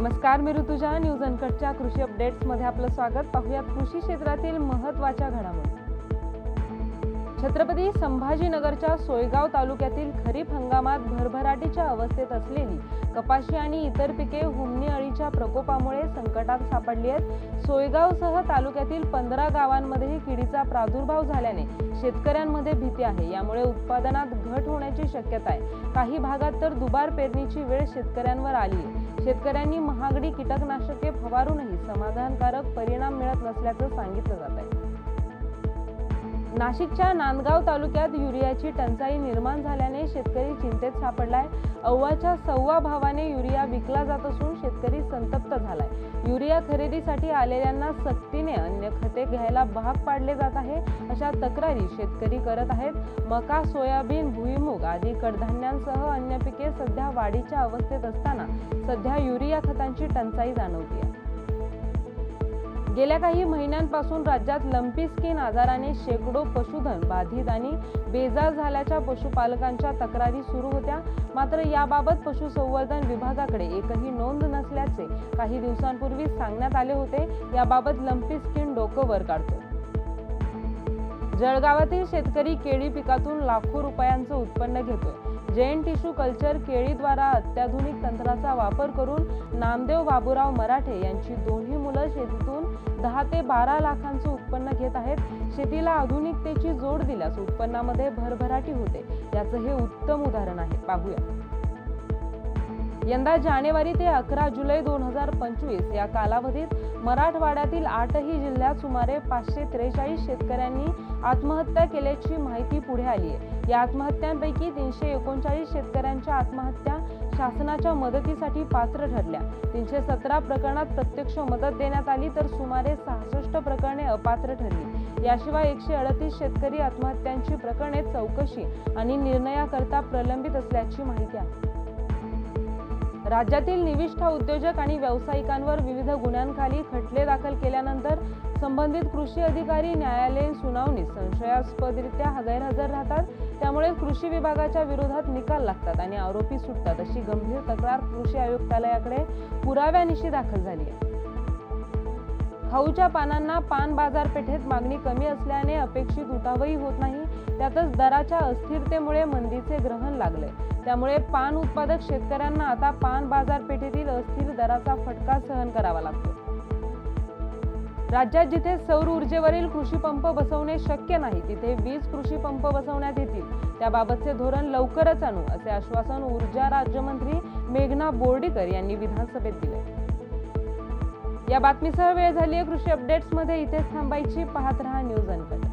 नमस्कार मी ऋतुजा. न्यूज अनकटच्या कृषी अपडेट्समध्ये आपलं स्वागत. पाहूयात कृषी क्षेत्रातील महत्त्वाच्या घडामोडी. छत्रपती संभाजीनगरच्या सोयगाव तालुक्यातील खरीप हंगामात भरभराटीच्या अवस्थेत असलेली कपाशी आणि इतर पिके हुमणी अळीच्या प्रकोपामुळे संकटात सापडली आहेत. सोयगावसह तालुक्यातील पंधरा गावांमध्येही किडीचा प्रादुर्भाव झाल्याने शेतकऱ्यांमध्ये भीती आहे. यामुळे उत्पादनात घट होण्याची शक्यता आहे. काही भागात तर दुबार पेरणीची वेळ शेतकऱ्यांवर आली आहे शेतकऱ्यांनी महागडी कीटकनाशके फवारूनही समाधानकारक परिणाम मिळत नसल्याचं सांगितलं जात आहे. नाशिकच्या नांदगाव तालुक्यात युरियाची टंचाई निर्माण झाल्याने शेतकरी चिंतेत सापडलाय. अव्वाच्या सव्वा भावाने युरिया विकला जात असून शेतकरी संतप्त झालाय. युरिया खरेदीसाठी आलेल्यांना सक्तीने अन्य खते घ्यायला भाग पाडले जात आहे अशा तक्रारी शेतकरी करत आहेत. मका सोयाबीन भुईमूग आदी कडधान्यांसह अन्य पिके सध्या वाढीच्या अवस्थेत असताना सध्या युरिया खतांची टंचाई जाणवते गेल्या काही महिन्यांपासून राज्यात लंपी स्किन आजाराने शेकडो पशुधन बाधित आणि बेजार झाल्याच्या पशुपालकांच्या तक्रारी सुरू होत्या. मात्र याबाबत पशुसंवर्धन विभागाकडे एकही नोंद नसल्याचे काही दिवसांपूर्वी सांगण्यात आले होते. याबाबत लंपी स्किन डोकं वर काढतो. जळगावातील शेतकरी केळी पिकातून लाखो रुपयांचं उत्पन्न घेतोय. जैन टिश्यू कल्चर केळीद्वारा अत्याधुनिक तंत्राचा वापर करून नामदेव बाबूराव मराठे यांची दोन्ही मुलं शेतीतून दहा ते बारा लाखांचं उत्पन्न घेत आहेत. शेतीला आधुनिकतेची जोड दिल्यास उत्पन्नामध्ये भरभराटी होते. याचं हे उत्तम उदाहरण आहे. पाहूया. यंदा जानेवारी ते अकरा जुलै दोन हजार पंचवीस या कालावधीत मराठवाड्यातील आठही जिल्ह्यात सुमारे पाचशे त्रेचाळीस शेतकऱ्यांनी आत्महत्या केल्याची माहिती पुढे आली आहे. या आत्महत्यांपैकी तीनशे एकोणचाळीस शेतकऱ्यांच्या आत्महत्या शासनाच्या मदतीसाठी पात्र ठरल्या. तीनशे सतरा प्रकरणात प्रत्यक्ष मदत देण्यात आली तर सुमारे सहासष्ट प्रकरणे अपात्र ठरली. याशिवाय एकशे अडतीस शेतकरी आत्महत्यांची प्रकरणे चौकशी आणि निर्णयाकरता प्रलंबित असल्याची माहिती आहे. राज्यातील निविष्ठा उद्योजक आणि व्यावसायिकांवर विविध गुन्ह्यांखाली खटले दाखल केल्यानंतर संबंधित कृषी अधिकारी न्यायालयीन सुनावणीत संशयास्पदरित्या गैरहजर राहतात. त्यामुळे कृषी विभागाच्या विरोधात निकाल लागतात आणि आरोपी सुटतात अशी गंभीर तक्रार कृषी आयुक्तालयाकडे पुराव्यानिशी दाखल झाली आहे. खाऊच्या पानांना पान बाजारपेठेत मागणी कमी असल्याने अपेक्षित उठावही होत नाही. त्यातच दराच्या अस्थिरतेमुळे मंदीचे ग्रहण लागले. त्यामुळे पान उत्पादक शेतकऱ्यांना आता पान बाजारपेठेतील अस्थिर दराचा फटका सहन करावा लागतो. राज्यात जिथे सौर ऊर्जेवरील कृषी पंप बसवणे शक्य नाही तिथे वीज कृषी पंप बसवण्यात येतील. त्याबाबतचे धोरण लवकरच आणू असे आश्वासन ऊर्जा राज्यमंत्री मेघना बोर्डीकर यांनी विधानसभेत दिले. या बातमीसह वेळ झाली आहे कृषी अपडेट्समध्ये इथेच थांबायची पाहत रहा न्यूज अनकट